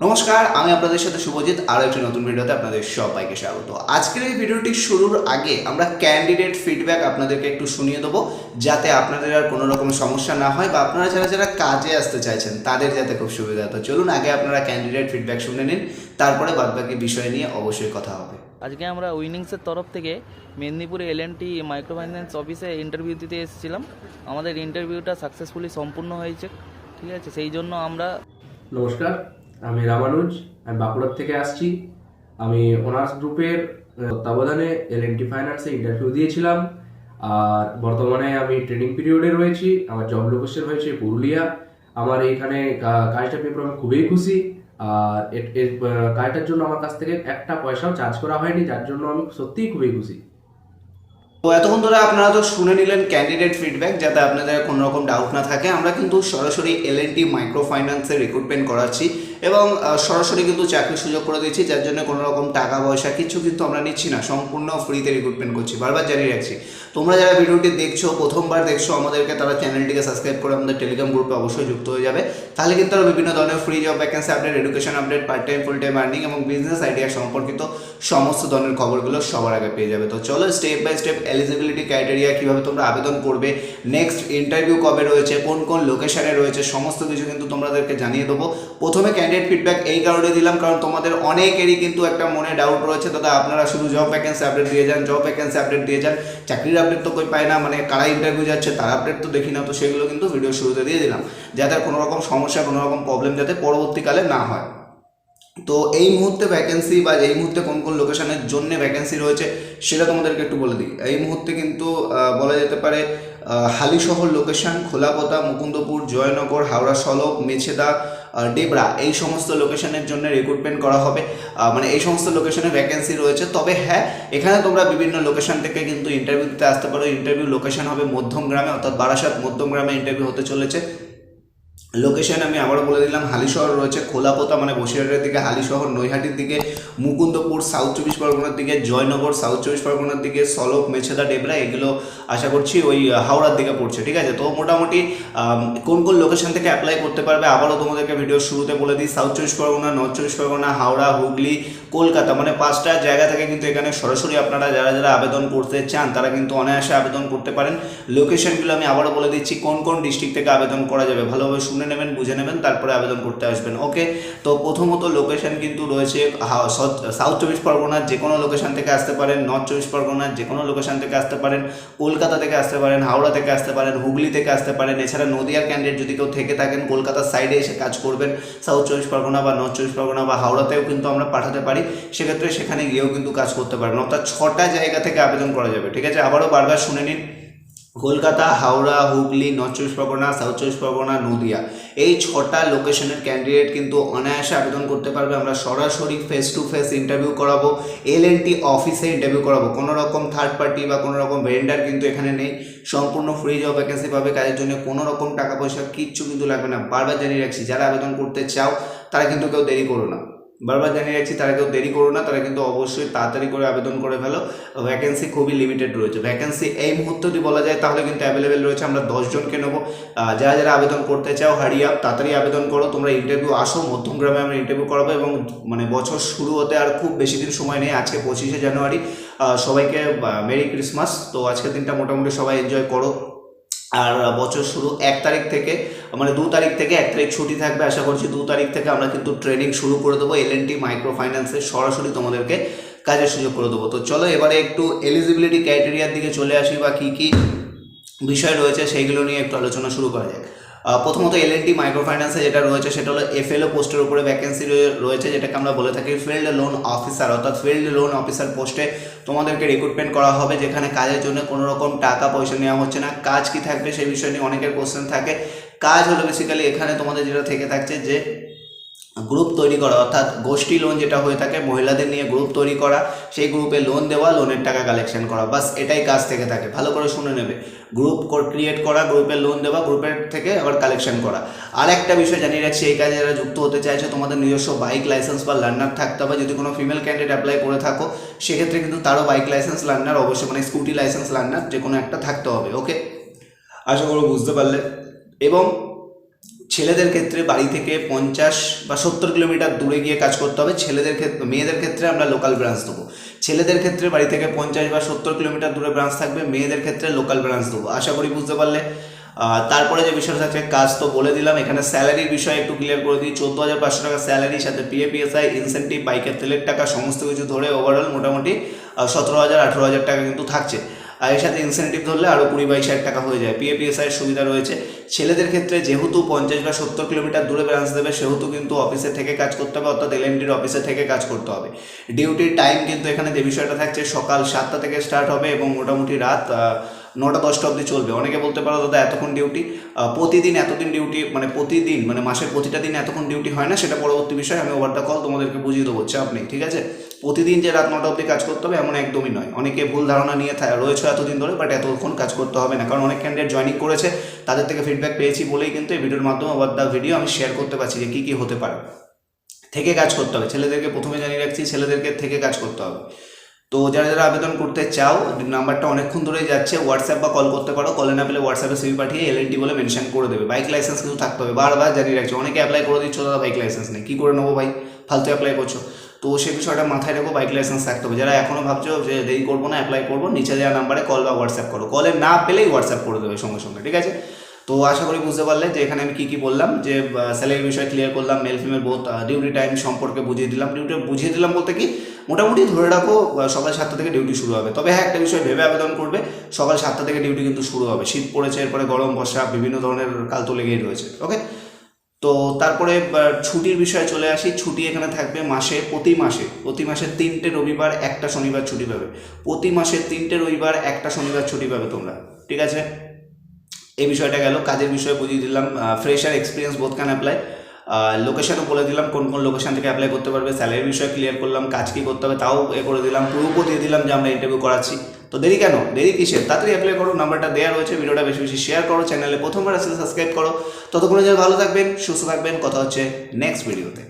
নমস্কার আমি আপনাদের সাথে শুভজিৎ আরও একটি নতুন ভিডিওতে আপনাদের সবাইকে স্বাগত। আজকের এই ভিডিওটি শুরুর আগে আমরা ক্যান্ডিডেট ফিডব্যাক আপনাদেরকে একটু শুনিয়ে দেবো যাতে আপনাদের আর কোনো রকম সমস্যা না হয় বা আপনারা যারা যারা কাজে আসতে চাইছেন তাদের যাতে খুব সুবিধা তো চলুন আগে আপনারা ক্যান্ডিডেট ফিডব্যাক শুনে নিন তারপরে বাদবাকি বিষয় নিয়ে অবশ্যই কথা হবে। আজকে আমরা উইনিংসের তরফ থেকে মেদিনীপুরে এল এন টি মাইক্রোফাইন্যান্স অফিসে ইন্টারভিউ দিতে এসেছিলাম। আমাদের ইন্টারভিউটা সাকসেসফুলি সম্পূর্ণ হয়েছে ঠিক আছে? সেই জন্য আমরা নমস্কার আমি রামানুজ, আমি বাঁকুড়ার থেকে আসছি। আমি অনার্স গ্রুপের তত্ত্বাবধানে এল এন টি ফাইন্যান্সে ইন্টারভিউ দিয়েছিলাম। আর বর্তমানে আমি ট্রেনিং পিরিয়ডে রয়েছি। আমার জব লোকেশন হয়েছে পুরুলিয়া। আমার এইখানে কাজটা পেয়ে আমি খুবই খুশি। আর কাজটার জন্য আমার কাছ থেকে একটা পয়সাও চার্জ করা হয়নি, যার জন্য আমি সত্যিই খুবই খুশি। তো এতক্ষণ ধরে আপনারা তো শুনে নিলেন ক্যান্ডিডেট ফিডব্যাক যাতে আপনাদের কোনো রকম ডাউট না থাকে। আমরা কিন্তু সরাসরি এল এন টি মাইক্রো ফাইন্যান্সে রিক্রুটমেন্ট করাচ্ছি এবং সরাসরি কিন্তু চাকরির সুযোগ করে দিচ্ছি, যার জন্য কোনো রকম টাকা পয়সা কিছু কিন্তু আমরা নিচ্ছি না। সম্পূর্ণ ফ্রিতে রিক্রুটমেন্ট করছি। বারবার জানিয়ে রাখছি। তোমরা যারা ভিডিওটি দেখছ, প্রথমবার দেখছ আমাদেরকে, তারা চ্যানেলটিকে সাবস্ক্রাইব করে আমাদের টেলিগ্রাম গ্রুপে অবশ্যই যুক্ত হয়ে যাবে। তাহলে কিন্তু আরও বিভিন্ন ধরনের free job vacancy update education update part time full time earning এবং বিজনেস আইডিয়া সম্পর্কিত সমস্ত ধরনের খবরগুলো সবার আগে পেয়ে যাবে। তো চলো step by step eligibility criteria কীভাবে তোমরা আবেদন করবে নেক্সট ইন্টারভিউ কবে রয়েছে, কোন কোন লোকেশনে রয়েছে, সমস্ত কিছু কিন্তু তোমাদেরকে জানিয়ে দেবো। প্রথমে ক্যান্ডিডেট ফিডব্যাক এই কারণে দিলাম, কারণ তোমাদের অনেকেরই কিন্তু একটা মনে ডাউট রয়েছে, দাদা আপনারা শুধু জব ভ্যাকেন্সি আপডেট দিয়ে যান জব ভ্যাকেন্সি আপডেট দিয়ে যান, চাকরির আপডেট তো কই পায় না মানে কারা ইন্টারভিউ যাচ্ছে তার আপডেট তো দেখি না, তো সেগুলো কিন্তু ভিডিও শুরুতে দিয়ে দিলাম, যাতে কোনো রকম সমস্যা, কোনো রকম প্রবলেম যাতে পরবর্তীকালে না হয়। তো এই মুহূর্তে ভ্যাকেন্সি বা এই মুহূর্তে কোন কোন লোকেশনের জন্য ভ্যাকেন্সি রয়েছে, সেটা তোমাদেরকে একটু বলে দিই। এই মুহূর্তে কিন্তু বলা যেতে পারে হালিশহর লোকেশন খোলাপতা, মুকুন্দপুর, জয়নগর, হাওড়া, সলক, মেছেদা ডেবরা, এই সমস্ত লোকেশনের জন্য রিক্রুটমেন্ট করা হবে। মানে এই সমস্ত লোকেশনে ভ্যাকেন্সি রয়েছে। তবে হ্যাঁ এখানে তোমরা বিভিন্ন লোকেশন থেকে কিন্তু ইন্টারভিউ দিতে আসতে পারো। ইন্টারভিউ লোকেশন হবে মধ্যমগ্রামে অর্থাৎ বারাসাত মধ্যমগ্রামে ইন্টারভিউ হতে চলেছে। লোকেশন আমি আবারও বলে দিলাম, হালিশহর রয়েছে খোলাপোতা মানে বসিরহাটের দিকে, হালিশহর, নৈহাটির দিকে, মুকুন্দপুর সাউথ চব্বিশ পরগনার দিকে, জয়নগর সাউথ চব্বিশ পরগনার দিকে, সলক, মেছেদা, ডেবরা, এগুলো আশা করছি ওই হাওড়ার দিকে পড়ছে, ঠিক আছে? তো মোটামুটি কোন কোন লোকেশন থেকে অ্যাপ্লাই করতে পারবে আবারও তোমাদেরকে ভিডিও শুরুতে বলে দিই সাউথ চব্বিশ পরগনা নর্থ চব্বিশ পরগনা, হাওড়া, হুগলি, কলকাতা মানে পাঁচটা জায়গা থেকে কিন্তু এখানে সরাসরি আপনারা যারা যারা আবেদন করতে চান, তারা কিন্তু অনায়াসে আবেদন করতে পারেন। লোকেশনগুলো আমি আবারও বলে দিচ্ছি, কোন কোন ডিস্ট্রিক্ট থেকে আবেদন করা যাবে, ভালোভাবে শুনে নেবেন, বুঝে নেবেন, তারপরে আবেদন করতে আসবেন। ওকে? তো প্রথমত লোকেশন কিন্তু রয়েছে সাউথ চব্বিশ পরগনার যে কোনো লোকেশন থেকে আসতে পারেন নর্থ চব্বিশ পরগনার যে কোনো লোকেশন থেকে আসতে পারেন, কলকাতা থেকে আসতে পারেন, হাওড়া থেকে আসতে পারেন, হুগলি থেকে আসতে পারেন, এছাড়া নদিয়ার ক্যান্ডিডেট যদি কেউ থেকে থাকেন, কলকাতার সাইডে এসে কাজ করবেন সাউথ চব্বিশ পরগনা বা নর্থ চব্বিশ পরগনা বা হাওড়াতেও কিন্তু আমরা পাঠাতে পারি, সেক্ষেত্রে সেখানে গিয়েও কিন্তু কাজ করতে পারেন। অর্থাৎ ছটা জায়গা থেকে আবেদন করা যাবে, ঠিক আছে? আবারও বারবার শুনে নিন। কলকাতা, হাওড়া, হুগলি, নর্থ চব্বিশ পরগনা, সাউথ চব্বিশ পরগনা, নদিয়া। এই ছটা লোকেশনের ক্যান্ডিডেট কিন্তু অনায়াসে আবেদন করতে পারবে। আমরা সরাসরি ফেস টু ফেস ইন্টারভিউ করাবো এল এন টি অফিসে ইন্টারভিউ করাবো। কোনো রকম থার্ড পার্টি বা কোনো রকম ভেন্ডার কিন্তু এখানে নেই। সম্পূর্ণ ফ্রি জব ভ্যাকেন্সি পাবে, কাজের জন্য কোনো রকম টাকা পয়সা কিচ্ছু কিন্তু লাগবে না। বারবার জানিয়ে রাখছি, যারা আবেদন করতে চাও, তারা কিন্তু কেউ দেরি করো না। বারবার জানিয়ে রাখছি তারা কেউ দেরি করো না, তারা কিন্তু অবশ্যই তাড়াতাড়ি করে আবেদন করে ফেলো। ভ্যাকেন্সি খুবই লিমিটেড রয়েছে। ভ্যাকেন্সি এই মুহূর্তে যদি বলা যায়, তাহলে কিন্তু অ্যাভেলেবেল রয়েছে। আমরা দশজনকে নেব। যারা যারা আবেদন করতে চাও হারি আপ তাড়াতাড়ি আবেদন করো। তোমরা ইন্টারভিউ আসো মধ্যমগ্রামে আমরা ইন্টারভিউ করাবো এবং মানে বছর শুরু হতে আর খুব বেশি দিন সময় নেই। আজকে পঁচিশে জানুয়ারি। সবাইকে মেরি ক্রিসমাস তো আজকের দিনটা মোটামুটি সবাই এনজয় করো। আর বছর শুরু এক তারিখ থেকে মানে দু তারিখ থেকে এক তারিখ ছুটি থাকবে আশা করছি, দু তারিখ থেকে আমরা কিন্তু ট্রেনিং শুরু করে দেবো। এল এন টি মাইক্রো ফাইন্যান্সে সরাসরি তোমাদেরকে কাজের সুযোগ করে দেবো। তো চলো এবারে একটু এলিজিবিলিটি ক্রাইটেরিয়ার দিকে চলে আসি বা কী কী বিষয় রয়েছে সেইগুলো নিয়ে একটু আলোচনা শুরু করা যাক। প্রথমত এল এনটি মাইক্রো ফাইন্যান্সে যেটা রয়েছে, সেটা হলো এফ এল ও পোস্টের উপরে ভ্যাকেন্সি রয়েছে, যেটাকে আমরা বলে থাকি ফিল্ড লোন অফিসার অর্থাৎ ফিল্ড লোন অফিসার পোস্টে তোমাদেরকে রিক্রুটমেন্ট করা হবে, যেখানে কাজের জন্য কোনো রকম টাকা পয়সা নেওয়া হচ্ছে না। কাজ কি থাকবে, সেই বিষয় নিয়ে অনেকের কোশ্চেন থাকে। কাজ হলো বেসিক্যালি এখানে তোমাদের যেটা থেকে থাকছে যে গ্রুপ তৈরি করা, অর্থাৎ গোষ্ঠী লোন যেটা হয়ে থাকে, মহিলাদের নিয়ে গ্রুপ তৈরি করা, সেই গ্রুপে লোন দেওয়া লোনের টাকা কালেকশন করা বাস এটাই কাজ থেকে থাকে। ভালো করে শুনে নেবে। গ্রুপ ক্রিয়েট করা গ্রুপে লোন দেওয়া গ্রুপের থেকে আবার কালেকশন করা। আর একটা বিষয় জানিয়ে রাখছি, এই কাজে যারা যুক্ত হতে চাইছে, তোমাদের নিজস্ব বাইক লাইসেন্স বা লার্নার থাকতে হবে। যদি কোনো ফিমেল ক্যান্ডিডেট অ্যাপ্লাই করে থাকো, সেক্ষেত্রে কিন্তু তারও বাইক লাইসেন্স লার্নার অবশ্যই মানে স্কুটি লাইসেন্স লার্নার যে কোনো একটা থাকতে হবে ওকে আশা করো বুঝতে পারলে। এবং ছেলেদের ক্ষেত্রে বাড়ি থেকে পঞ্চাশ বা সত্তর কিলোমিটার দূরে গিয়ে কাজ করতে হবে। ছেলেদের ক্ষেত্রে মেয়েদের ক্ষেত্রে আমরা লোকাল ব্রাঞ্চ দেবো। ছেলেদের ক্ষেত্রে বাড়ি থেকে পঞ্চাশ বা সত্তর কিলোমিটার দূরে ব্রাঞ্চ থাকবে। মেয়েদের ক্ষেত্রে লোকাল ব্রাঞ্চ দেবো। আশা করি বুঝতে পারলে। তারপরে যে বিষয়টা থাকছে কাজ তো বলে দিলাম। এখানে স্যালারির বিষয়ে একটু ক্লিয়ার করে দিই। চোদ্দ হাজার পাঁচশো টাকা স্যালারির সাথে পিএ পিএসআই ইনসেন্টিভ বাইকের তেলের টাকা, সমস্ত কিছু ধরে ওভারঅল মোটামুটি সতেরো হাজার, আঠেরো হাজার টাকা কিন্তু থাকছে। আর এর সাথে ইনসেন্টিভ ধরলে আরও কুড়ি বাইশ হাজার টাকা হয়ে যায়। পিএপিএসআই এর সুবিধা রয়েছে। ছেলেদের ক্ষেত্রে যেহেতু পঞ্চাশ বা সত্তর কিলোমিটার দূরে ব্রাঞ্চ দেবে, সেহেতু কিন্তু অফিসে থেকে কাজ করতে হবে, অর্থাৎ এলএমডির অফিসে থেকে কাজ করতে হবে। ডিউটির টাইম কিন্তু এখানে যে বিষয়টা থাকছে, সকাল সাতটা থেকে স্টার্ট হবে এবং মোটামুটি রাত নটা দশটা অবধি চলবে। অনেকে বলতে পারো, দাদা, এতক্ষণ ডিউটি প্রতিদিন এতদিন ডিউটি মানে প্রতিদিন মানে মাসের প্রতিটা দিন এতক্ষণ ডিউটি হয় না, সেটা পরবর্তী বিষয়, আমি ওভার কল তোমাদেরকে বুঝিয়ে দেবো, চাপ নেই, ঠিক আছে? প্রতিদিন যে রাত নটা অবধি কাজ করতে হবে, এমন একদমই নয়। অনেকে ভুল ধারণা নিয়ে রয়েছে এতদিন ধরে বাট এতক্ষণ কাজ করতে হবে না। কারণ অনেক ক্যান্ডিডেট জয়নিং করেছে, তাদের থেকে ফিডব্যাক পেয়েছি বলেই কিন্তু এই ভিডিওর মাধ্যমে ওভার দ্য ভিডিও আমি শেয়ার করতে পারছি যে কী কী হতে পারে। থেকে কাজ করতে হবে। ছেলেদেরকে প্রথমে জানিয়ে রাখছি, ছেলেদেরকে থেকে কাজ করতে হবে। তো যারা যারা আবেদন করতে চাও, নাম্বারটা অনেকক্ষণ ধরেই যাচ্ছে হোয়াটসঅ্যাপ বা কল করতে পারো। কলে না পেলে হোয়াটসঅ্যাপে সিভি পাঠিয়ে এল এলএনটি বলে মেনশন করে দেবে। বাইক লাইসেন্স কিন্তু থাকতে হবে। বারবার জানিয়ে রাখছি। অনেকে অ্যাপ্লাই করে দিচ্ছ দাদা বাইক লাইসেন্স নেই। কী করে নেব ভাই? ফালতু অ্যাপ্লাই করছ। তো সেই বিষয়টা মাথায় রেখো বাইক লাইসেন্স থাকতে হবে। যারা এখনও ভাবছ যে দেরি করব না অ্যাপ্লাই করব, নিচে দেওয়া নাম্বারে কল বা হোয়াটসঅ্যাপ করো। কলে না পেলেই হোয়াটসঅ্যাপ করে দেবে সঙ্গে সঙ্গে, ঠিক আছে? তো আশা করি বুঝতে পারলে যে এখানে আমি কী কী বললাম, যে স্যালারির বিষয় ক্লিয়ার করলাম male female both duty time সম্পর্কে বুঝিয়ে দিলাম। ডিউটি বুঝিয়ে দিলাম বলতে কি, মোটামুটি ধরে রাখো সকাল সাতটা থেকে ডিউটি শুরু হবে। তবে হ্যাঁ একটা বিষয় ভেবে আবেদন করবে, সকাল সাতটা থেকে ডিউটি কিন্তু শুরু হবে। শীত পড়েছে, এরপরে গরম, বর্ষা, বিভিন্ন ধরনের কাল তো লেগেই রয়েছে ওকে তো তারপরে ছুটির বিষয়ে চলে আসি। ছুটি এখানে থাকবে মাসে, প্রতি মাসে প্রতি মাসে তিনটে রবিবার, একটা শনিবার ছুটি পাবে। প্রতি মাসে তিনটে রবিবার, একটা শনিবার ছুটি পাবে তোমরা, ঠিক আছে? এই বিষয়টা গেল, কাজের বিষয়ে বুঝিয়ে দিলাম fresher experience both can apply লোকেশনও বলে দিলাম, কোন কোন লোকেশন থেকে অ্যাপ্লাই করতে পারবে স্যালারির বিষয়ে ক্লিয়ার করলাম, কাজ কী করতে হবে তাও এ করে দিলাম প্রুফও দিয়ে দিলাম যে আমরা ইন্টারভিউ করাচ্ছি। তো দেরি কেন? দেরি কিসের? তাড়াতাড়ি অ্যাপ্লাই করো নাম্বারটা দেওয়া রয়েছে ভিডিওটা বেশি বেশি শেয়ার করো চ্যানেলে প্রথমবার আসলে সাবস্ক্রাইব করো। ততক্ষণে যে ভালো থাকবেন, সুস্থ থাকবেন, কথা হচ্ছে নেক্সট ভিডিওতে